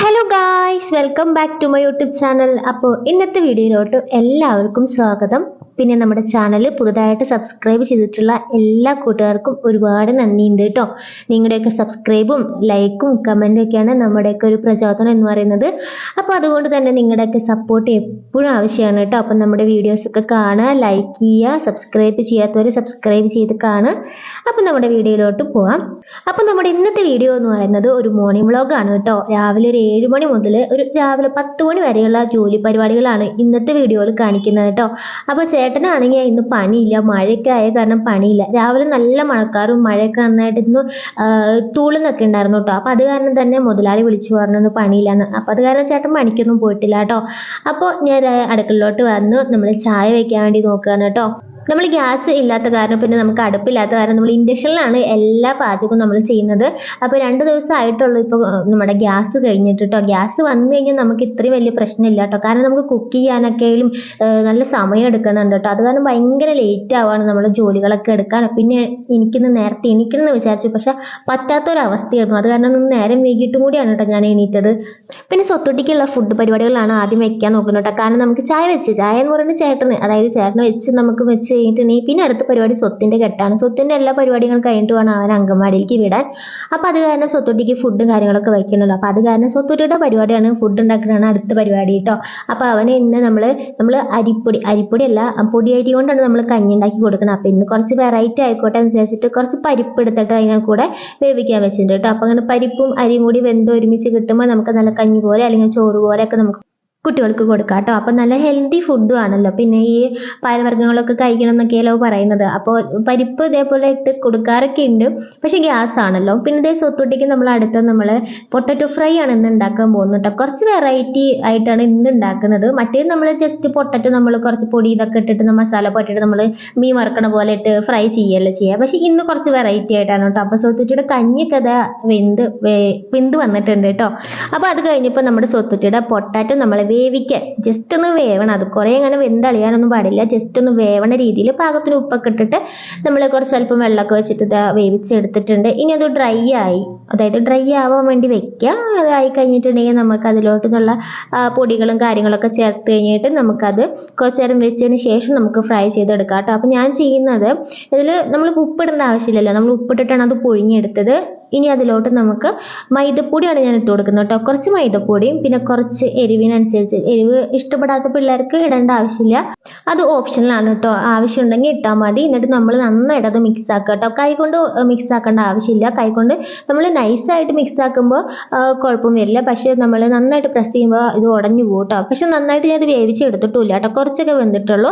Hello guys welcome back to my YouTube channel അപ്പോൾ ഇന്നത്തെ വീഡിയോയിലോട്ട് എല്ലാവർക്കും സ്വാഗതം. പിന്നെ നമ്മുടെ ചാനൽ പുതുതായിട്ട് സബ്സ്ക്രൈബ് ചെയ്തിട്ടുള്ള എല്ലാ കൂട്ടുകാർക്കും ഒരുപാട് നന്ദിയുണ്ട് കേട്ടോ. നിങ്ങളുടെയൊക്കെ സബ്സ്ക്രൈബും ലൈക്കും കമന്റും ഒക്കെയാണ് നമ്മുടെയൊക്കെ ഒരു പ്രചോദനം എന്ന് പറയുന്നത്. അപ്പോൾ അതുകൊണ്ട് തന്നെ നിങ്ങളുടെയൊക്കെ സപ്പോർട്ട് എപ്പോഴും ആവശ്യമാണ് കേട്ടോ. അപ്പം നമ്മുടെ വീഡിയോസൊക്കെ കാണുക ലൈക്ക് ചെയ്യുക സബ്സ്ക്രൈബ് ചെയ്യാത്തവർ സബ്സ്ക്രൈബ് ചെയ്ത് കാണുക. അപ്പം നമ്മുടെ വീഡിയോയിലോട്ട് പോവാം. അപ്പോൾ നമ്മുടെ ഇന്നത്തെ വീഡിയോ എന്ന് പറയുന്നത് ഒരു മോർണിംഗ് വ്ളോഗാണ് കേട്ടോ. രാവിലെ ഒരു ഏഴ് മണി മുതൽ ഒരു രാവിലെ പത്ത് മണി വരെയുള്ള ജോലി പരിപാടികളാണ് ഇന്നത്തെ വീഡിയോയിൽ കാണിക്കുന്നത് കേട്ടോ. അപ്പോൾ ചേട്ടനാണെങ്കിൽ ഇന്ന് പണിയില്ല മഴയൊക്കെ ആയ കാരണം പണിയില്ല. രാവിലെ നല്ല മഴക്കാറും മഴയൊക്കെ നന്നായിട്ട് ഇന്ന് തൂളുന്നൊക്കെ ഉണ്ടായിരുന്നു കേട്ടോ. അപ്പോൾ അത് കാരണം തന്നെ മുതലാളി വിളിച്ചു പറഞ്ഞു ഒന്ന് പണിയില്ലാന്ന്. അപ്പോൾ അത് കാരണം ചേട്ടൻ പണിക്കൊന്നും പോയിട്ടില്ല കേട്ടോ. അപ്പോൾ ഞാൻ അടുക്കളയിലോട്ട് വന്ന് നമ്മൾ ചായ വയ്ക്കാൻ വേണ്ടി നോക്കുകയാണ് കേട്ടോ. നമ്മൾ ഗ്യാസ് ഇല്ലാത്ത കാരണം പിന്നെ നമുക്ക് അടുപ്പില്ലാത്ത കാരണം നമ്മൾ ഇൻഡക്ഷനിലാണ് എല്ലാ പാചകവും നമ്മൾ ചെയ്യുന്നത്. അപ്പോൾ രണ്ട് ദിവസം ആയിട്ടുള്ളൂ ഇപ്പോൾ നമ്മുടെ ഗ്യാസ് കഴിഞ്ഞിട്ട് കേട്ടോ ഗ്യാസ് വന്നു കഴിഞ്ഞാൽ നമുക്ക് ഇത്രയും വലിയ പ്രശ്നമില്ല കേട്ടോ കാരണം നമുക്ക് കുക്ക് ചെയ്യാനൊക്കെയും നല്ല സമയം എടുക്കുന്നുണ്ട് കേട്ടോ അത് കാരണം ഭയങ്കര ലേറ്റ് ആവാണ് നമ്മൾ ജോലികളൊക്കെ എടുക്കാൻ. പിന്നെ എനിക്കിന്ന് നേരത്തെ എണീക്കണമെന്ന് വിചാരിച്ചു. പക്ഷെ പറ്റാത്തൊരവസ്ഥയായിരുന്നു. അത് കാരണം നേരം വൈകിട്ടും കൂടിയാണ് കേട്ടോ ഞാൻ എണീറ്റത്. പിന്നെ സ്വത്തൊട്ടിക്കുള്ള ഫുഡ് പരിപാടികളാണ് ആദ്യം വെക്കാൻ നോക്കുന്നത് കേട്ടോ കാരണം നമുക്ക് ചായ വെച്ച് ചായ എന്ന് പറയുന്നത് ചേട്ടന് അതായത് ചേട്ടന് വെച്ച് നമുക്ക് വെച്ച് കഴിഞ്ഞിട്ടുണ്ടെങ്കിൽ പിന്നെ അടുത്ത പരിപാടി സ്വത്തിന്റെ കെട്ടാണ്. സ്വത്തിന്റെ എല്ലാ പരിപാടികളും കഴിഞ്ഞിട്ട് വേണം അവൻ അങ്കമാടിയിലേക്ക് വിടാൻ. അപ്പോൾ അത് കാരണം സ്വത്തുട്ടിക്ക് ഫുഡും കാര്യങ്ങളൊക്കെ വയ്ക്കണമല്ലോ അപ്പോൾ അത് കാരണം സ്വത്തുട്ടിയുടെ പരിപാടിയാണ് ഫുഡ് ഉണ്ടാക്കുന്നതാണ് അടുത്ത പരിപാടി കേട്ടോ അപ്പോൾ അവന് ഇന്ന് നമ്മൾ നമ്മൾ അരിപ്പൊടി അരിപ്പൊടി അല്ല പൊടി അരി കൊണ്ടാണ് നമ്മൾ കഞ്ഞി ഉണ്ടാക്കി കൊടുക്കുന്നത് അപ്പോൾ ഇന്ന് കുറച്ച് വെറൈറ്റി ആയിക്കോട്ടെ എന്ന് വിചാരിച്ചിട്ട് കുറച്ച് പരിപ്പ് എടുത്തിട്ട് അതിനെ കൂടെ വേവിക്കാൻ വെച്ചിട്ടുണ്ട് കേട്ടോ അപ്പോൾ അങ്ങനെ പരിപ്പും അരിയും കൂടി വെന്ത് ഒരുമിച്ച് കിട്ടുമ്പോൾ നമുക്ക് നല്ല കഞ്ഞി പോലെ അല്ലെങ്കിൽ ചോറ് പോലെയൊക്കെ നമുക്ക് കുട്ടികൾക്ക് കൊടുക്കാം കേട്ടോ അപ്പൊ നല്ല ഹെൽത്തി ഫുഡും ആണല്ലോ. പിന്നെ ഈ പഴവർഗങ്ങളൊക്കെ കഴിക്കണം എന്നൊക്കെയല്ലോ പറയുന്നത്. അപ്പോൾ പരിപ്പ് ഇതേപോലെ ഇട്ട് കൊടുക്കാറൊക്കെ ഉണ്ട് പക്ഷേ ഗ്യാസ് ആണല്ലോ. പിന്നെ ഇതേ സ്വത്തുട്ടിക്ക് നമ്മൾ അടുത്ത നമ്മൾ പൊട്ടറ്റോ ഫ്രൈ ആണ് ഇന്ന് ഉണ്ടാക്കാൻ പോകുന്നത് കേട്ടോ കുറച്ച് വെറൈറ്റി ആയിട്ടാണ് ഇന്ന് ഉണ്ടാക്കുന്നത് മറ്റേ നമ്മൾ ജസ്റ്റ് പൊട്ടറ്റോ നമ്മൾ കുറച്ച് പൊടി ഇതൊക്കെ ഇട്ടിട്ട് മസാല പൊട്ടിട്ട് നമ്മൾ മീൻ വറുക്കണ പോലെ ഇട്ട് ഫ്രൈ ചെയ്യല്ലേ ചെയ്യുക പക്ഷേ ഇന്ന് കുറച്ച് വെറൈറ്റി ആയിട്ടാണ് കേട്ടോ അപ്പോൾ സ്വത്തുട്ടിയുടെ കഞ്ഞിയൊക്കെ വെന്ത് വെന്ത് വന്നിട്ടുണ്ട് കേട്ടോ അപ്പോൾ അത് കഴിഞ്ഞപ്പോൾ നമ്മുടെ സ്വത്തുട്ടിയുടെ പൊട്ടാറ്റോ നമ്മൾ വേവിക്കാൻ. ജസ്റ്റ് ഒന്ന് വേവണം. അത് കുറേ അങ്ങനെ വെന്തളിയാനൊന്നും പാടില്ല. ജസ്റ്റ് ഒന്ന് വേവണ രീതിയിൽ പാകത്തിന് ഉപ്പൊക്കെ ഇട്ടിട്ട് നമ്മൾ കുറച്ച് അല്പം വെള്ളമൊക്കെ വെച്ചിട്ട് ഇതാ വേവിച്ചെടുത്തിട്ടുണ്ട്. ഇനി അത് ഡ്രൈ ആയി. അതായത് ഡ്രൈ ആവാൻ വേണ്ടി വെക്കുക അതായി കഴിഞ്ഞിട്ടുണ്ടെങ്കിൽ നമുക്ക് അതിലോട്ട് നിന്നുള്ള പൊടികളും കാര്യങ്ങളൊക്കെ ചേർത്ത് കഴിഞ്ഞിട്ട് നമുക്കത് കുറച്ച് നേരം വെച്ചതിന് ശേഷം നമുക്ക് ഫ്രൈ ചെയ്തെടുക്കാം കേട്ടോ. അപ്പോൾ ഞാൻ ചെയ്യുന്നത് ഇതിൽ നമ്മൾ ഉപ്പിടേണ്ട ആവശ്യമില്ലല്ലോ. നമ്മൾ ഉപ്പിട്ടിട്ടാണ് അത് പൊഴിഞ്ഞെടുത്തത് ഇനി അതിലോട്ട് നമുക്ക് മൈദപ്പൊടിയാണ് ഞാൻ ഇട്ട് കൊടുക്കുന്നത് കേട്ടോ. കുറച്ച് മൈദപ്പൊടിയും പിന്നെ കുറച്ച് എരിവിനനുസരിച്ച് എരിവ് ഇഷ്ടപ്പെടാത്ത പിള്ളേർക്ക് ഇടേണ്ട ആവശ്യമില്ല. അത് ഓപ്ഷനിലാണ് കേട്ടോ. ആവശ്യമുണ്ടെങ്കിൽ ഇട്ടാൽ മതി. എന്നിട്ട് നമ്മൾ നന്നായിട്ട് അത് മിക്സ് ആക്കുക കേട്ടോ. കൈ കൊണ്ട് മിക്സ് ആക്കേണ്ട ആവശ്യമില്ല. കൈ കൊണ്ട് നമ്മൾ നൈസായിട്ട് മിക്സ് ആക്കുമ്പോൾ കുഴപ്പം വരില്ല. പക്ഷേ നമ്മൾ നന്നായിട്ട് പ്രസ് ചെയ്യുമ്പോൾ ഇത് ഉടഞ്ഞു പോകും കേട്ടോ. പക്ഷെ നന്നായിട്ട് ഞാൻ അത് വേവിച്ചെടുത്തിട്ടില്ല കേട്ടോ. കുറച്ചൊക്കെ വെന്തിട്ടുള്ളൂ.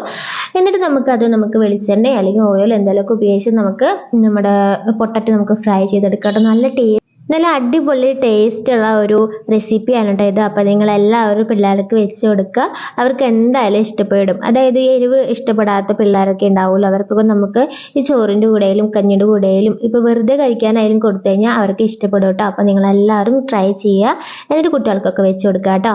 എന്നിട്ട് നമുക്കത് നമുക്ക് വെളിച്ചെണ്ണ അല്ലെങ്കിൽ ഓയിൽ എന്തെങ്കിലുമൊക്കെ ഉപയോഗിച്ച് നമുക്ക് നമ്മുടെ പൊട്ടറ്റ് നമുക്ക് ഫ്രൈ ചെയ്തെടുക്കാം നല്ല ടേസ്റ്റ് നല്ല അടിപൊളി ടേസ്റ്റ് ഉള്ള ഒരു റെസിപ്പിയാണ് കേട്ടോ ഇത്. അപ്പോൾ നിങ്ങൾ എല്ലാവരും പിള്ളേർക്ക് വെച്ച് കൊടുക്കുക. അവർക്ക് എന്തായാലും ഇഷ്ടപ്പെടും. അതായത് എരിവ് ഇഷ്ടപ്പെടാത്ത പിള്ളേരൊക്കെ ഉണ്ടാവുമല്ലോ. അവർക്കൊക്കെ നമുക്ക് ഈ ചോറിന്റെ കൂടെയും കഞ്ഞിയുടെ കൂടെയും ഇപ്പോൾ വെറുതെ കഴിക്കാനായാലും കൊടുത്തു കഴിഞ്ഞാൽ അവർക്ക് ഇഷ്ടപ്പെടും കേട്ടോ അപ്പോൾ നിങ്ങൾ എല്ലാവരും ട്രൈ ചെയ്യുക. എന്നിട്ട് കുട്ടികൾക്കൊക്കെ വെച്ച് കൊടുക്കുക കേട്ടോ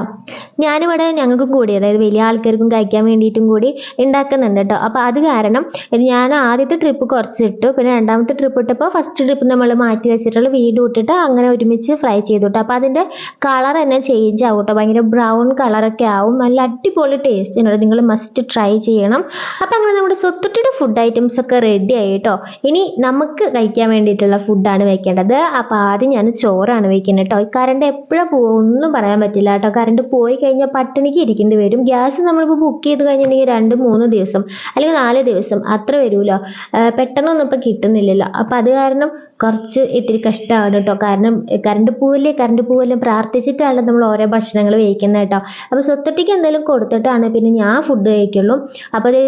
ഞാനിവിടെ ഞങ്ങൾക്ക് കൂടി അതായത് വലിയ ആൾക്കാർക്കും കഴിക്കാൻ വേണ്ടിയിട്ടും കൂടി ഉണ്ടാക്കുന്നുണ്ട് കേട്ടോ അപ്പോൾ അത് കാരണം ഞാൻ ആദ്യത്തെ ട്രിപ്പ് കുറച്ചിട്ടു. പിന്നെ രണ്ടാമത്തെ ട്രിപ്പ് ഇട്ടപ്പോൾ ഫസ്റ്റ് ട്രിപ്പ് നമ്മൾ മാറ്റി വെച്ചിട്ടുള്ള വീട് ഇട്ടിട്ട് അങ്ങനെ ഒരുമിച്ച് ഫ്രൈ ചെയ്തു കേട്ടോ അപ്പോൾ അതിന്റെ കളർ തന്നെ ചേഞ്ച് ആവും കേട്ടോ ഭയങ്കര ബ്രൗൺ കളറൊക്കെ ആവും. നല്ല അടിപൊളി ടേസ്റ്റ് ഉണ്ട് നിങ്ങൾ മസ്റ്റ് ട്രൈ ചെയ്യണം. അപ്പോൾ അങ്ങനെ നമ്മുടെ സ്വത്തുട്ടിയുടെ ഫുഡ് ഐറ്റംസ് ഒക്കെ റെഡി ആയി കേട്ടോ ഇനി നമുക്ക് കഴിക്കാൻ വേണ്ടിയിട്ടുള്ള ഫുഡാണ് വെക്കേണ്ടത്. അപ്പോൾ ആദ്യം ഞാൻ ചോറാണ് വെക്കുന്നത് കേട്ടോ കറണ്ട് എപ്പോഴാണ് പോകും ഒന്നും പറയാൻ പറ്റില്ല കേട്ടോ കറണ്ട് പോയി കഴിഞ്ഞാൽ പട്ടിണിക്ക് ഇരിക്കേണ്ടി വരും. ഗ്യാസ് നമ്മളിപ്പോൾ ബുക്ക് ചെയ്ത് കഴിഞ്ഞിട്ടുണ്ടെങ്കിൽ രണ്ട് മൂന്ന് ദിവസം അല്ലെങ്കിൽ നാല് ദിവസം അത്ര വരുമല്ലോ. പെട്ടെന്നൊന്നും ഇപ്പോൾ കിട്ടുന്നില്ലല്ലോ. അപ്പോൾ അത് കാരണം കുറച്ച് ഇത്തിരി കഷ്ടമാണ് കേട്ടോ. കാരണം കറണ്ട് പോവില്ലേ കറണ്ട് പോവില്ലേ പ്രാർത്ഥിച്ചിട്ടാണ് നമ്മൾ ഓരോ ഭക്ഷണങ്ങൾ കഴിക്കുന്നത് കേട്ടോ. അപ്പോൾ സ്വത്തൊട്ടിക്ക് എന്തെങ്കിലും കൊടുത്തിട്ടാണ് പിന്നെ ഞാൻ ഫുഡ് കഴിക്കുള്ളൂ. അപ്പോൾ അത്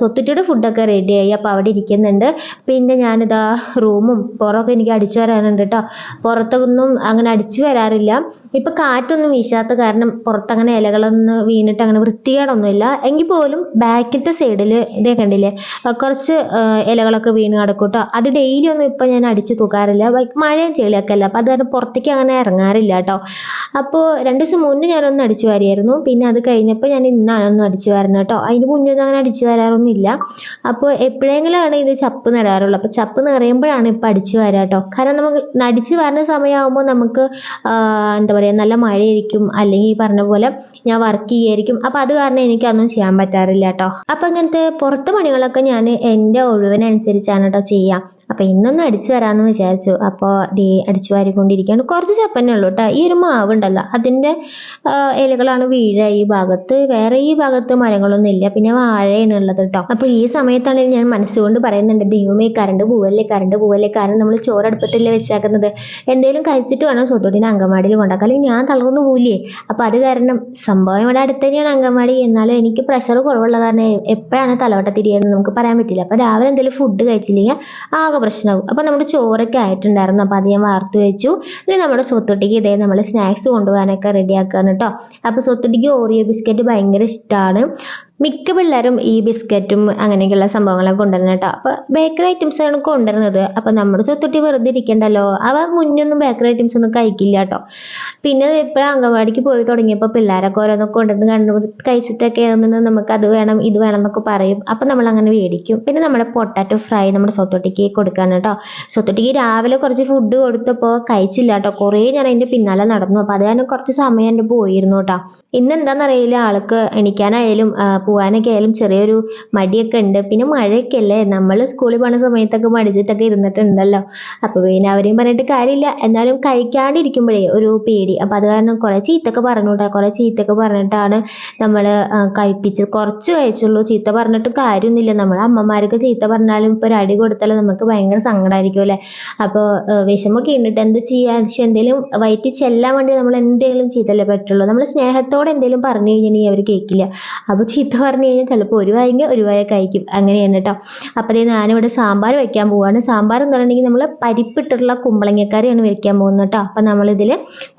സ്വത്തുട്ടിയുടെ ഫുഡൊക്കെ റെഡിയായി അപ്പോൾ അവിടെ ഇരിക്കുന്നുണ്ട്. പിന്നെ ഞാനിതാ റൂമും പുറമൊക്കെ എനിക്ക് അടിച്ചു വരാനുണ്ട് കേട്ടോ. പുറത്തൊന്നും അങ്ങനെ അടിച്ചു വരാറില്ല. ഇപ്പം കാറ്റൊന്നും വീശാത്ത കാരണം പുറത്തങ്ങനെ ഇലകളൊന്നും വീണിട്ട് അങ്ങനെ വൃത്തികേടൊന്നുമില്ല. എങ്കിൽ പോലും ബാക്കിലത്തെ സൈഡിൽ ഇതേ കണ്ടില്ലേ? കുറച്ച് ഇലകളൊക്കെ വീണ് കിടക്കും കേട്ടോ. അത് ഡെയിലി ഒന്നും ഇപ്പം ഞാൻ അടിച്ചു അടിച്ച് തൂക്കാറില്ല ബൈക്ക് മഴയും ചെളിയൊക്കെ അല്ല? അപ്പോൾ അത് കാരണം പുറത്തേക്ക് അങ്ങനെ ഇറങ്ങാറില്ല കേട്ടോ. അപ്പോൾ രണ്ട് ദിവസം മുന്നേ ഞാനൊന്ന് അടിച്ചു വാരിയായിരുന്നു. പിന്നെ അത് കഴിഞ്ഞപ്പോൾ ഞാൻ ഇന്നാണ് ഒന്ന് അടിച്ചു വാരുന്നത് കേട്ടോ. അതിന് മുന്നേ ഒന്നും അങ്ങനെ അടിച്ചു വാരാറൊന്നുമില്ല. അപ്പോൾ എപ്പോഴെങ്കിലാണ് ഇത് ചപ്പ് നിറയാറുള്ളൂ അപ്പോൾ ചപ്പ് നിറയുമ്പോഴാണ് ഇപ്പോൾ അടിച്ചു വാരുക കേട്ടോ. കാരണം നമുക്ക് അടിച്ചു വരുന്ന സമയമാകുമ്പോൾ നമുക്ക് എന്താ പറയുക നല്ല മഴയായിരിക്കും. അല്ലെങ്കിൽ ഈ പറഞ്ഞ പോലെ ഞാൻ വർക്ക് ചെയ്യായിരിക്കും. അപ്പോൾ അത് കാരണം എനിക്കൊന്നും ചെയ്യാൻ പറ്റാറില്ല കേട്ടോ. അപ്പോൾ അങ്ങനത്തെ പുറത്ത് പണികളൊക്കെ ഞാൻ എന്റെ ഒഴിവിനനുസരിച്ചാണ് കേട്ടോ ചെയ്യുക. അപ്പോൾ ഇന്നൊന്ന് അടിച്ചു വരാന്ന് വിചാരിച്ചു. അപ്പോൾ ദേ അടിച്ചു വാരിക്കൊണ്ടിരിക്കുകയാണ്. കുറച്ച് ചപ്പന്നെ ഉള്ളൂ കേട്ടോ ഈ ഒരു മാവ് ഉണ്ടല്ലോ അതിന്റെ ആ, ഇലകളാണ് വീഴ ഈ ഭാഗത്ത്. വേറെ ഈ ഭാഗത്ത് മരങ്ങളൊന്നും ഇല്ല. പിന്നെ വാഴയാണ് ഉള്ളത് കേട്ടോ അപ്പോൾ ഈ സമയത്താണെങ്കിൽ ഞാൻ മനസ്സുകൊണ്ട് പറയുന്നുണ്ട് ദൈവമേ കറണ്ട് പോവല്ലേ? കറണ്ട് പോവല്ലേ? കാരണം നമ്മൾ ചോറടുപ്പത്തില്ലേ വെച്ചേക്കുന്നത്. എന്തെങ്കിലും കഴിച്ചിട്ട് വേണം സ്വത്തോട്ടിനെ അങ്കമാടിയിൽ കൊണ്ടാക്കാൻ അല്ലെങ്കിൽ ഞാൻ തളർന്നു പോവില്ലേ? അപ്പോൾ അത് കാരണം സംഭവം ഇവിടെ അടുത്ത് തന്നെയാണ് അങ്കമാടി. എന്നാലും എനിക്ക് പ്രഷർ കുറവുള്ള കാരണം എപ്പോഴാണ് തലവട്ട തിരിയെന്ന് നമുക്ക് പറയാൻ പറ്റില്ല. അപ്പോൾ രാവിലെ എന്തെങ്കിലും ഫുഡ് കഴിച്ചില്ലെങ്കിൽ ആകെ പ്രശ്നമാകും അപ്പോൾ നമ്മുടെ ചോറൊക്കെ ആയിട്ടുണ്ടായിരുന്നു. അപ്പോൾ അത് ഞാൻ വാർത്ത് വെച്ചു. ഇനി നമ്മുടെ സ്വത്തൊട്ടിക്ക് ഇതേ നമ്മൾ സ്നാക്സ് കൊണ്ടുപോകാനൊക്കെ റെഡി ആക്കുകയാണ് കേട്ടോ അപ്പോൾ സ്വത്തൊട്ടിക്ക് ഓറിയോ ബിസ്ക്കറ്റ് ഭയങ്കര ഇഷ്ടമാണ് മിക്ക പിള്ളേരും ഈ ബിസ്ക്കറ്റും അങ്ങനെയൊക്കെയുള്ള സംഭവങ്ങളൊക്കെ കൊണ്ടുവരുന്നത് കേട്ടോ. അപ്പോൾ ബേക്കറി ഐറ്റംസ് ആണ് കൊണ്ടുവരുന്നത്. അപ്പോൾ നമ്മുടെ സ്വത്തൊട്ടി വെറുതെ ഇരിക്കണ്ടല്ലോ. അവ മുന്നൊന്നും ബേക്കറി ഐറ്റംസ് ഒന്നും കഴിക്കില്ല കേട്ടോ. പിന്നെ ഇപ്പോഴും അംഗൻവാടിക്ക് പോയി തുടങ്ങിയപ്പോൾ പിള്ളേരൊക്കെ ഓരോന്നൊക്കെ കൊണ്ടുവന്ന് കണ്ടു കഴിച്ചിട്ടൊക്കെ നിന്ന് നമുക്ക് അത് വേണം ഇത് വേണം എന്നൊക്കെ പറയും. അപ്പോൾ നമ്മൾ അങ്ങനെ മേടിക്കും. പിന്നെ നമ്മുടെ പൊട്ടാറ്റോ ഫ്രൈ നമ്മുടെ സ്വത്തൊട്ടിക്ക് കൊടുക്കാണ് കേട്ടോ. സ്വത്തൊട്ടിക്ക് രാവിലെ കുറച്ച് ഫുഡ് കൊടുത്തപ്പോൾ കഴിച്ചില്ല കേട്ടോ. കുറേ ഞാൻ അതിന്റെ പിന്നാലെ നടന്നു. അപ്പോൾ അത് കാരണം കുറച്ച് സമയം എന്റെ പോയിരുന്നു കേട്ടോ. ഇന്ന് എന്താണെന്നറിയില്ല ആൾക്ക് എണീക്കാനായാലും ആ, പോവാനൊക്കെ ആയാലും ചെറിയൊരു മടിയൊക്കെ ഉണ്ട് പിന്നെ മഴയൊക്കെ അല്ലേ നമ്മൾ സ്കൂളിൽ പോകുന്ന സമയത്തൊക്കെ മടിച്ചിട്ടൊക്കെ ഇരുന്നിട്ടുണ്ടല്ലോ. അപ്പോൾ പിന്നെ അവരെയും പറഞ്ഞിട്ട് കാര്യമില്ല. എന്നാലും കഴിക്കാണ്ടിരിക്കുമ്പോഴേ ഒരു പേടി. അപ്പോൾ അത് കാരണം കുറേ ചീത്തൊക്കെ പറഞ്ഞു കുറേ ചീത്തൊക്കെ പറഞ്ഞിട്ടാണ് നമ്മൾ കഴിപ്പിച്ചത്. കുറച്ച് കഴിച്ചുള്ളൂ. ചീത്ത പറഞ്ഞിട്ട് കാര്യമൊന്നുമില്ല. നമ്മൾ അമ്മമാർക്ക് ചീത്ത പറഞ്ഞാലും ഇപ്പോൾ ഒരു അടി കൊടുത്താലും നമുക്ക് ഭയങ്കര സങ്കടമായിരിക്കും അല്ലേ? അപ്പോൾ വിഷമൊക്കെ ഉണ്ടിട്ട് എന്ത് ചെയ്യാ? പക്ഷെ എന്തെങ്കിലും വയറ്റിൽ ചെല്ലാൻ വേണ്ടി നമ്മൾ എന്തെങ്കിലും ചെയ്തല്ലേ പറ്റുള്ളൂ. നമ്മൾ സ്നേഹത്തോടെ എന്തെങ്കിലും പറഞ്ഞു കഴിഞ്ഞിട്ടുണ്ടെങ്കിൽ അവർ കേൾക്കില്ല അപ്പോൾ ചീത്ത പറഞ്ഞു കഴിഞ്ഞാൽ ചിലപ്പോൾ ഒരു വായെങ്കിൽ ഒരു വായ കഴിക്കും. അങ്ങനെയാണ് കേട്ടോ. അപ്പോൾ ഞാനിവിടെ സാമ്പാർ വയ്ക്കാൻ പോവാണ്. സാമ്പാർ എന്ന് പറഞ്ഞിട്ടുണ്ടെങ്കിൽ നമ്മൾ പരിപ്പിട്ടിട്ടുള്ള കുമ്പളങ്ങക്കറിയാണ് വയ്ക്കാൻ പോകുന്നത് കേട്ടോ. അപ്പോൾ നമ്മളിതിൽ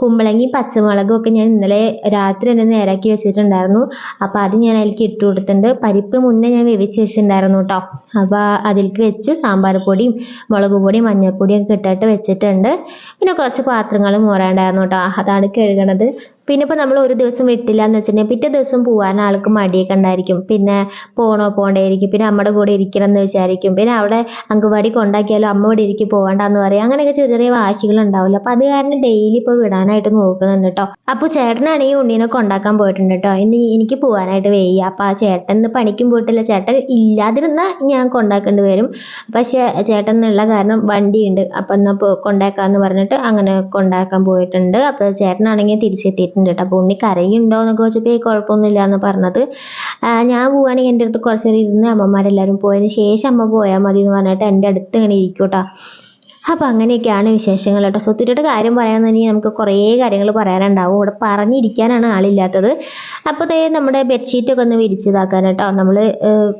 കുമ്പളങ്ങി പച്ചമുളകും ഒക്കെ ഞാൻ ഇന്നലെ രാത്രി തന്നെ നേരാക്കി വെച്ചിട്ടുണ്ടായിരുന്നു. അപ്പോൾ അത് ഞാൻ അതിലേക്ക് ഇട്ട് കൊടുത്തിട്ടുണ്ട്. പരിപ്പ് മുന്നേ ഞാൻ വേവിച്ച് വെച്ചിട്ടുണ്ടായിരുന്നു കേട്ടോ. അപ്പോൾ അതിലേക്ക് വെച്ചു. സാമ്പാർ പൊടിയും മുളക് പൊടിയും മഞ്ഞൾപ്പൊടിയും ഒക്കെ ഇട്ടിട്ട് വെച്ചിട്ടുണ്ട്. പിന്നെ കുറച്ച് പാത്രങ്ങളും മോരാണ്ടായിരുന്നു കേട്ടോ. അതാണ് കഴുകണത്. പിന്നെ ഇപ്പോൾ നമ്മൾ ഒരു ദിവസം വിട്ടില്ല എന്ന് വെച്ചിട്ടുണ്ടെങ്കിൽ പിറ്റേ ദിവസം പോകാൻ ആൾക്ക് മടിയൊക്കെ ഉണ്ടായിരിക്കും. പിന്നെ പോണോ പോണ്ടായിരിക്കും. പിന്നെ അമ്മയുടെ കൂടെ ഇരിക്കണം എന്ന് വിചാരിക്കും. പിന്നെ അവിടെ അങ്കവാടി കൊണ്ടാക്കിയാലോ അമ്മ ഇവിടെ ഇരിക്കും പോകണ്ടെന്ന് പറയും. അങ്ങനെയൊക്കെ ചെറിയ ചെറിയ വാശികൾ ഉണ്ടാവില്ല. അപ്പോൾ അത് കാരണം ഡെയിലി ഇപ്പോൾ വിടാനായിട്ട് നോക്കുന്നുണ്ട് കേട്ടോ. അപ്പോൾ ചേട്ടനാണെങ്കിൽ ഉണ്ണീനെ കൊണ്ടാക്കാൻ പോയിട്ടുണ്ട് കേട്ടോ. ഇനി എനിക്ക് പോകാനായിട്ട് വയ്യ. അപ്പോൾ ആ ചേട്ടൻ പണിക്കും പോയിട്ടില്ല. ചേട്ടൻ ഇല്ലാതിരുന്നാൽ ഞാൻ കൊണ്ടാക്കേണ്ടി വരും. പക്ഷേ ചേട്ടൻ എന്നുള്ള കാരണം വണ്ടിയുണ്ട്. അപ്പം എന്നാൽ പോ കൊണ്ടാക്കാന്ന് പറഞ്ഞിട്ട് അങ്ങനെ കൊണ്ടാക്കാൻ പോയിട്ടുണ്ട്. അപ്പോൾ ചേട്ടനാണെങ്കിൽ തിരിച്ചെത്തിയിട്ടുണ്ട്. കേട്ടോ. അപ്പോൾ ഉണ്ണി കരയുണ്ടോ എന്നൊക്കെ ചോദിച്ചപ്പോൾ "ഏയ് കുഴപ്പമൊന്നുമില്ല എന്ന് പറഞ്ഞത്. ഞാൻ പോവുകയാണെങ്കിൽ എന്റെ അടുത്ത് കുറച്ച് നേരം ഇരുന്ന് അമ്മമാരെല്ലാവരും പോയതിന് ശേഷം അമ്മ പോയാൽ മതി എന്ന് പറഞ്ഞിട്ട് എന്റെ അടുത്ത് ഇങ്ങനെ ഇരിക്കും കേട്ടോ. അപ്പോൾ അങ്ങനെയൊക്കെയാണ് വിശേഷങ്ങൾ കേട്ടോ. സ്വത്തിരിയുടെ കാര്യം പറയാന്നുണ്ടെങ്കിൽ നമുക്ക് കുറേ കാര്യങ്ങൾ പറയാനുണ്ടാവും. ഇവിടെ പറഞ്ഞിരിക്കാനാണ് ആളില്ലാത്തത്. അപ്പോൾ ദേ നമ്മുടെ ബെഡ്ഷീറ്റൊക്കെ ഒന്ന് വിരിച്ചതാക്കാൻ കേട്ടോ. നമ്മൾ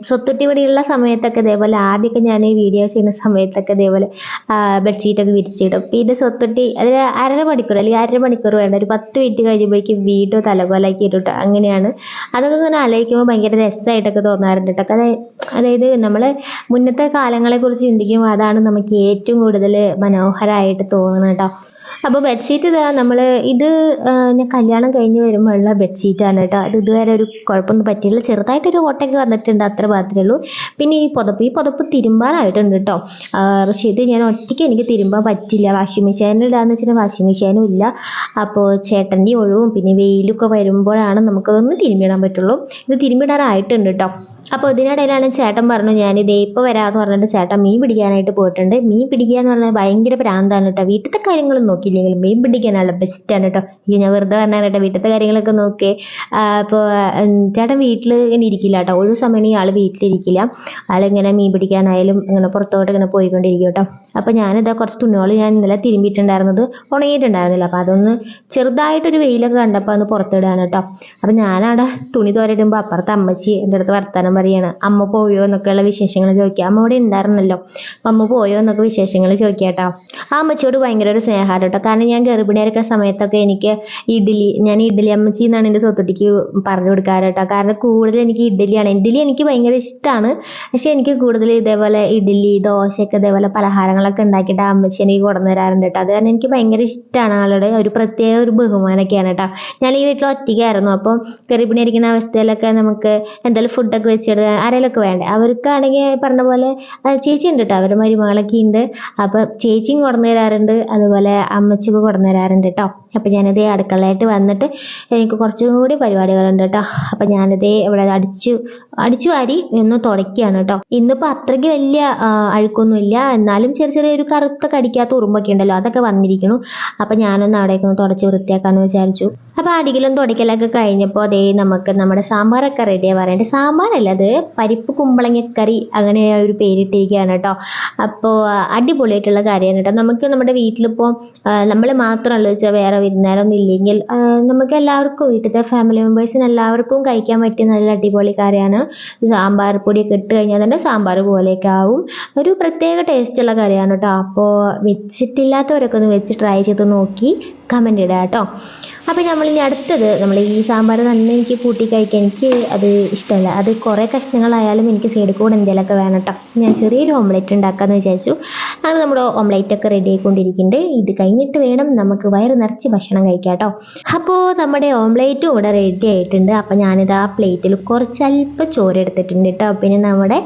സ്വത്തിട്ട് ഇവിടെയുള്ള സമയത്തൊക്കെ ഇതേപോലെ ആദ്യമൊക്കെ ഞാൻ ഈ വീഡിയോ ചെയ്യുന്ന സമയത്തൊക്കെ ഇതേപോലെ ബെഡ്ഷീറ്റൊക്കെ വിരിച്ചിടും പിന്നെ സ്വത്തുട്ടി അതിൽ അര മണിക്കൂർ അല്ലെങ്കിൽ അര മണിക്കൂർ വേണ്ട. ഒരു പത്ത് മിനിറ്റ് കഴിയുമ്പോഴേക്കും വീണ്ടും തലകോലാക്കി ഇട്ടിട്ട് അങ്ങനെയാണ്. അതൊക്കെ ഇങ്ങനെ ആലോചിക്കുമ്പോൾ ഭയങ്കര രസമായിട്ടൊക്കെ തോന്നാറുണ്ട് കേട്ടോ അതായത് നമ്മൾ മുന്നത്തെ കാലങ്ങളെക്കുറിച്ച് ചിന്തിക്കുമ്പോൾ അതാണ് നമുക്ക് ഏറ്റവും കൂടുതൽ മനോഹരമായിട്ട് തോന്നുന്നു കേട്ടോ. അപ്പോൾ ബെഡ്ഷീറ്റ് ഇതാ നമ്മൾ ഇത് കല്യാണം കഴിഞ്ഞ് വരുമ്പോഴുള്ള ബെഡ്ഷീറ്റാണ് കേട്ടോ. അത് ഇതുവരെ ഒരു കുഴപ്പമൊന്നും പറ്റിയില്ല. ചെറുതായിട്ടൊരു ഓട്ടയ്ക്ക് വന്നിട്ടുണ്ട് അത്ര മാത്രമേ ഉള്ളൂ. പിന്നെ ഈ പുതപ്പ് ഈ പുതപ്പ് തിരുമ്പാനായിട്ടുണ്ട് കേട്ടോ. പക്ഷേ ഇത് ഞാൻ ഒറ്റയ്ക്ക് എനിക്ക് തിരുമ്പാൻ പറ്റില്ല. വാഷിംഗ് മെഷീനിൽ ഇടാന്ന് വെച്ചാൽ വാഷിംഗ് മെഷീനും ഇല്ല. അപ്പോൾ ചേട്ടന്റെ ഒഴിവും പിന്നെ വെയിലൊക്കെ വരുമ്പോഴാണ് നമുക്കതൊന്ന് തിരുമ്മിടാൻ പറ്റുള്ളൂ. ഇത് തിരുമ്മിടാറായിട്ടുണ്ട് കേട്ടോ. അപ്പോൾ ഇതിനിടയിലാണ് ചേട്ടൻ പറഞ്ഞു ഞാൻ ഇതേ ഇപ്പോൾ വരാമെന്ന് പറഞ്ഞിട്ട് ചേട്ടൻ മീൻ പിടിക്കാനായിട്ട് പോയിട്ടുണ്ട്. മീൻ പിടിക്കുക എന്ന് പറഞ്ഞാൽ ഭയങ്കര പ്രാന്താണ് കേട്ടോ വീട്ടിലത്തെ കാര്യങ്ങളും നോക്കിയില്ലെങ്കിലും മീൻ പിടിക്കാനുള്ള ബെസ്റ്റാണ് കേട്ടോ ഈ ഞാൻ വെറുതെ പറഞ്ഞാൽ കേട്ടോ വീട്ടിലത്തെ കാര്യങ്ങളൊക്കെ നോക്കി. അപ്പോൾ ചേട്ടൻ വീട്ടിൽ ഇങ്ങനെ ഇരിക്കില്ല കേട്ടോ ഒരു സമയം ആൾ വീട്ടിലിരിക്കില്ല. ആളിങ്ങനെ മീൻ പിടിക്കാനായാലും ഇങ്ങനെ പുറത്തോട്ട് ഇങ്ങനെ പോയിക്കൊണ്ടിരിക്കും കേട്ടോ അപ്പോൾ ഞാനിതാ കുറച്ച് തുണികൾ ഞാൻ ഇന്നലെ തിരുമ്പിയിട്ടുണ്ടായിരുന്നത് ഉണങ്ങിയിട്ടുണ്ടായിരുന്നില്ല. അപ്പോൾ അതൊന്ന് ചെറുതായിട്ടൊരു വെയിലൊക്കെ കണ്ടപ്പോൾ ഒന്ന് പുറത്തിടാണ് കേട്ടോ അപ്പോൾ ഞാനവിടെ തുണി തോരയിടുമ്പോൾ അപ്പുറത്തെ അമ്മച്ചി എന്റെ അടുത്ത് വർത്തമാനം പറയാണ് അമ്മ പോയോ? എന്നൊക്കെയുള്ള വിശേഷങ്ങൾ ചോദിക്കുക. അമ്മ ഇവിടെ ഉണ്ടായിരുന്നല്ലോ. അമ്മ പോയോ എന്നൊക്കെ വിശേഷങ്ങൾ ചോദിക്കുക കേട്ടോ. ആ അമ്മച്ചിയോട് ഭയങ്കര ഒരു സ്നേഹമാണ് കേട്ടോ. കാരണം ഞാൻ ഗർഭിണിയായിരിക്കുന്ന സമയത്തൊക്കെ എനിക്ക് ഇഡ്ഡലി ഞാൻ ഇഡ്ഡലി അമ്മച്ചി എന്നാണ് എന്റെ സ്വത്തുട്ടിക്ക് പറഞ്ഞു കൊടുക്കാറ് കേട്ടോ. കാരണം കൂടുതൽ എനിക്ക് ഇഡ്ഡലിയാണ്. ഇഡ്ഡലി എനിക്ക് ഭയങ്കര ഇഷ്ടമാണ്. പക്ഷേ എനിക്ക് കൂടുതൽ ഇതേപോലെ ഇഡ്ഡലി ദോശയൊക്കെ ഇതേപോലെ പലഹാരങ്ങളൊക്കെ ഉണ്ടാക്കിയിട്ട് അമ്മച്ചി എനിക്ക് കൊടുന്നു തരാറുണ്ട് കേട്ടോ. അത് കാരണം എനിക്ക് ഭയങ്കര ഇഷ്ടമാണ് ആളുടെ ഒരു പ്രത്യേക ഒരു ബഹുമാനമൊക്കെയാണ് കേട്ടോ. ഞാൻ ഈ വീട്ടിൽ ഒറ്റയ്ക്കായിരുന്നു. അപ്പം ഗർഭിണിയായിരിക്കുന്ന അവസ്ഥയിലൊക്കെ നമുക്ക് എന്തെങ്കിലും ഫുഡൊക്കെ വെച്ചിട്ട് ആരെങ്കിലുമൊക്കെ വേണ്ടേ? അവർക്കാണെങ്കിൽ പറഞ്ഞ പോലെ ചേച്ചി ഉണ്ട് കേട്ടോ അവരുടെ മരുമകളൊക്കെ ഉണ്ട് അപ്പോൾ ചേച്ചിയും കൊണ്ടുവന്ന് തരാറുണ്ട് അതുപോലെ അമ്മച്ചിക്ക് കൊണ്ടുവന്ന് തരാറുണ്ട് കേട്ടോ അപ്പോൾ ഞാനിതേ അടുക്കളയായിട്ട് വന്നിട്ട് എനിക്ക് കുറച്ചും കൂടി പരിപാടികളുണ്ട് കേട്ടോ അപ്പോൾ ഞാനിതേ ഇവിടെ അടിച്ചു അടിച്ചു വാരി ഒന്ന് തുടയ്ക്കുകയാണ് കേട്ടോ ഇന്നിപ്പോൾ അത്രയ്ക്ക് വലിയ അഴുക്കൊന്നുമില്ല. എന്നാലും ചെറിയ ചെറിയ ഒരു കറുത്ത കടിക്കാത്ത ഉറുമ്പൊക്കെ ഉണ്ടല്ലോ അതൊക്കെ വന്നിരിക്കുന്നു അപ്പോൾ ഞാനൊന്ന് അവിടേക്ക് ഒന്ന് തുടച്ച് വൃത്തിയാക്കാമെന്ന് വിചാരിച്ചു. അപ്പോൾ അടിക്കലും തുടയ്ക്കലൊക്കെ കഴിഞ്ഞപ്പോൾ അതേ നമുക്ക് നമ്മുടെ സാമ്പാറൊക്കെ റെഡിയാണ് പറയേണ്ടത് സാമ്പാറല്ല അത് പരിപ്പ് കുമ്പളങ്ങക്കറി അങ്ങനെ ഒരു പേരിട്ടിരിക്കുകയാണ് കേട്ടോ. അപ്പോൾ അടിപൊളിയായിട്ടുള്ള കാര്യമാണ് കേട്ടോ. നമുക്ക് നമ്മുടെ വീട്ടിലിപ്പോൾ നമ്മൾ മാത്രമല്ല വെച്ചാൽ വേറെ വിരുന്നാരൊന്നും ഇല്ലെങ്കിൽ നമുക്ക് എല്ലാവർക്കും വീട്ടിലത്തെ ഫാമിലി മെമ്പേഴ്സിന് എല്ലാവർക്കും കഴിക്കാൻ പറ്റിയ നല്ല അടിപൊളി കറിയാണ് സാമ്പാർ പൊടിയൊക്കെ ഇട്ട് കഴിഞ്ഞാൽ തന്നെ സാമ്പാർ പോലെയൊക്കെ ആവും. ഒരു പ്രത്യേക ടേസ്റ്റുള്ള കറിയാണ് കേട്ടോ. അപ്പോൾ വെച്ചിട്ടില്ലാത്തവരൊക്കെ ഒന്ന് വെച്ച് ട്രൈ ചെയ്ത് നോക്കി കമന്റ് ഇടുക കേട്ടോ. അപ്പോൾ നമ്മൾ ഇനി അടുത്തത് നമ്മൾ ഈ സാമ്പാർ തന്നെ എനിക്ക് കൂട്ടി കഴിക്കാൻ എനിക്ക് അത് ഇഷ്ടമല്ല. അത് കുറേ കഷ്ണങ്ങളായാലും എനിക്ക് സൈഡിൽ കൂടെ എന്തെങ്കിലുമൊക്കെ വേണം കേട്ടോ ഞാൻ ചെറിയൊരു ഓംലെറ്റ് ഉണ്ടാക്കാമെന്ന് വിചാരിച്ചു. അങ്ങനെ നമ്മുടെ ഓംലെറ്റ് ഒക്കെ റെഡി ആയിക്കൊണ്ടിരിക്കുന്നുണ്ട് ഇത് കഴിഞ്ഞിട്ട് വേണം നമുക്ക് വയറ് നിറച്ച് ഭക്ഷണം കഴിക്കാം കേട്ടോ അപ്പോൾ നമ്മുടെ ഓംലെറ്റും ഇവിടെ റെഡി ആയിട്ടുണ്ട്. അപ്പോൾ ഞാനിത് ആ പ്ലേറ്റിൽ കുറച്ച് അല്പം ചോറ് എടുത്തിട്ടുണ്ട് കേട്ടോ പിന്നെ നമ്മുടെ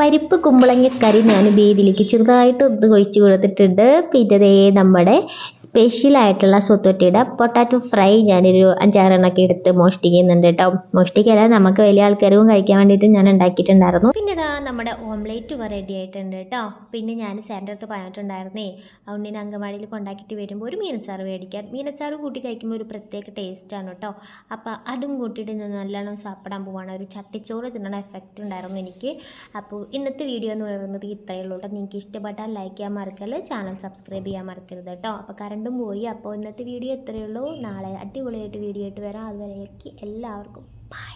പരിപ്പ് കുമ്പളങ്ങക്കറി ഞാൻ ബീതിലേക്ക് ചെറുതായിട്ട് ഒന്ന് കൊഴിച്ച് കൊടുത്തിട്ടുണ്ട്. പിന്നെ ദേ നമ്മുടെ സ്പെഷ്യൽ ആയിട്ടുള്ള സ്വത്തൊട്ടിയുടെ പൊട്ടാറ്റോ ഫ്രൈ ഞാനൊരു അഞ്ചാറെണ്ണൊക്കെ എടുത്ത് മോഷ്ടിക്കുന്നുണ്ട് കേട്ടോ. മോഷ്ടിക്കല്ല നമുക്ക് വലിയ ആൾക്കാരും കഴിക്കാൻ വേണ്ടിയിട്ട് ഞാൻ ഉണ്ടാക്കിയിട്ടുണ്ടായിരുന്നു. പിന്നെ ഇതാ നമ്മുടെ ഓംലേറ്റ് റെഡി ആയിട്ടുണ്ട് കേട്ടോ. പിന്നെ ഞാൻ സാറിന്റെ അടുത്ത് പറഞ്ഞിട്ടുണ്ടായിരുന്നേ ഉണ്ണിനെ അങ്കമാടിയിൽ കൊണ്ടാക്കിയിട്ട് വരുമ്പോൾ ഒരു മീനച്ചാറ് മേടിക്കാൻ. മീനച്ചാറ് കൂട്ടി കഴിക്കുമ്പോൾ ഒരു പ്രത്യേക ടേസ്റ്റാണ് കേട്ടോ. അപ്പോൾ അതും കൂട്ടിയിട്ട് ഞാൻ നല്ലോണം സാപ്പിടാൻ പോവാണ്. ഒരു ചട്ടിച്ചോറ് തിന്നണ എഫക്റ്റ് ഉണ്ടായിരുന്നു എനിക്ക്. അപ്പോൾ ഇന്നത്തെ വീഡിയോ എന്ന് പറയുന്നത് ഇത്രയേ ഉള്ളൂ കേട്ടോ. നിങ്ങൾക്ക് ഇഷ്ടപ്പെട്ടാൽ ലൈക്ക് ചെയ്യാൻ മറക്കല്ലേ? ചാനൽ സബ്സ്ക്രൈബ് ചെയ്യാൻ മറക്കരുത് കേട്ടോ. അപ്പോൾ കറണ്ടും പോയി. അപ്പോൾ ഇന്നത്തെ വീഡിയോ ഇത്രയേ ഉള്ളൂ. നാളെ അടിപൊളിയായിട്ട് വീഡിയോ ആയിട്ട് വരാം. അതുവരേക്ക് എല്ലാവർക്കും ബൈ